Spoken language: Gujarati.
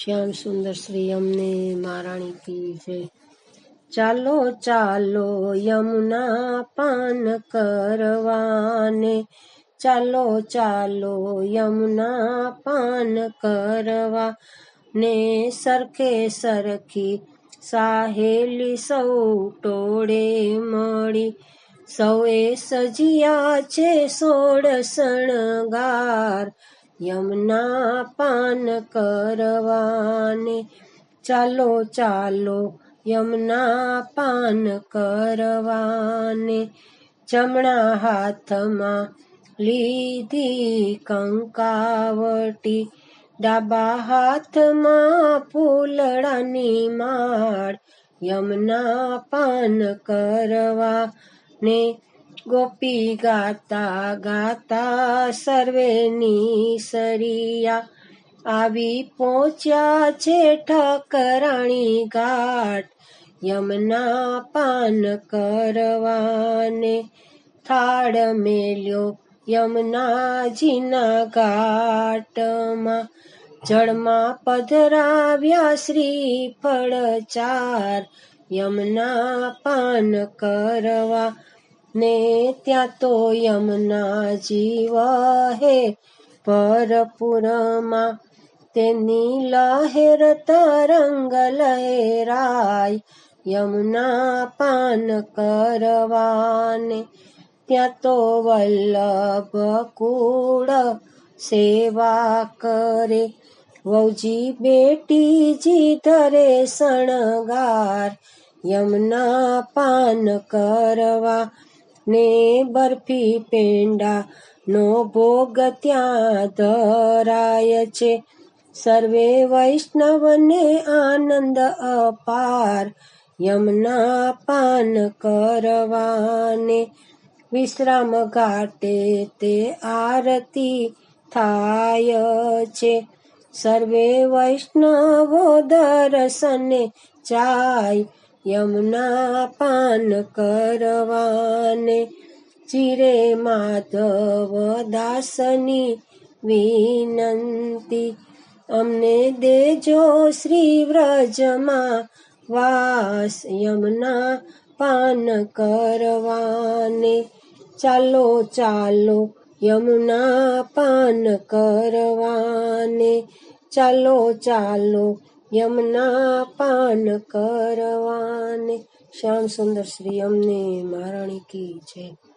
શ્યામ સુંદર શ્રી અમને મહારાણી કી જય. ચાલો ચાલો યમુના પાન કરવાને. ચાલો ચાલો યમુના પાન કરવા ને સરખે સરખી સાહેલી સૌ ટોળે મળી. સૌએ સજિયા છે સોળ શણગાર. યમના પાન કરવાને. ચાલો ચાલો, યમના પાન કરવાને. જમણા હાથમાં લીધી કંકાવટી. ડાબા હાથમાં ફૂલડાની માળ. યમના પાન કરવા ને ગોપી ગાતા ગાતા સર્વેની સરિયા આવી પહોંચ્યા છે ઠકરાણી ઘાટ યમના પાન કરવાને થાળ મેલ્યો યમનાજીના ઘાટમાં જળમાં પધરાવ્યા શ્રી ફળ ચાર યમના પાન કરવા ને ત્યાં તો યમના જીવ હે પરપુરમાં તેની લહેર તરંગ લહેરાય. યમુના પાન કરવાને ત્યાં તો વલ્લભ કુળ સેવા કરે. વૌજી બેટીજી ધરે શણગાર, યમના પાન કરવા ને બરફી પેંડા નો ભોગ ત્યાં ધરાય છે. સર્વે વૈષ્ણવને આનંદ અપાર, યમના પાન કરવાને. વિશ્રામ ઘાટે તે આરતી થાય છે. સર્વે વૈષ્ણવો દર્શને જાય યમુના પાન કરવાને ચિરે માધવ દાસની વિનંતી. અમને દેજો શ્રી વ્રજમાં વાસ યમુના પાન કરવાને. ચાલો ચાલો, યમુના પાન કરવાને. ચાલો ચાલો યમુના પાન કરવાને. શ્યામ સુંદર શ્રી અમને મહારાણી કી જય.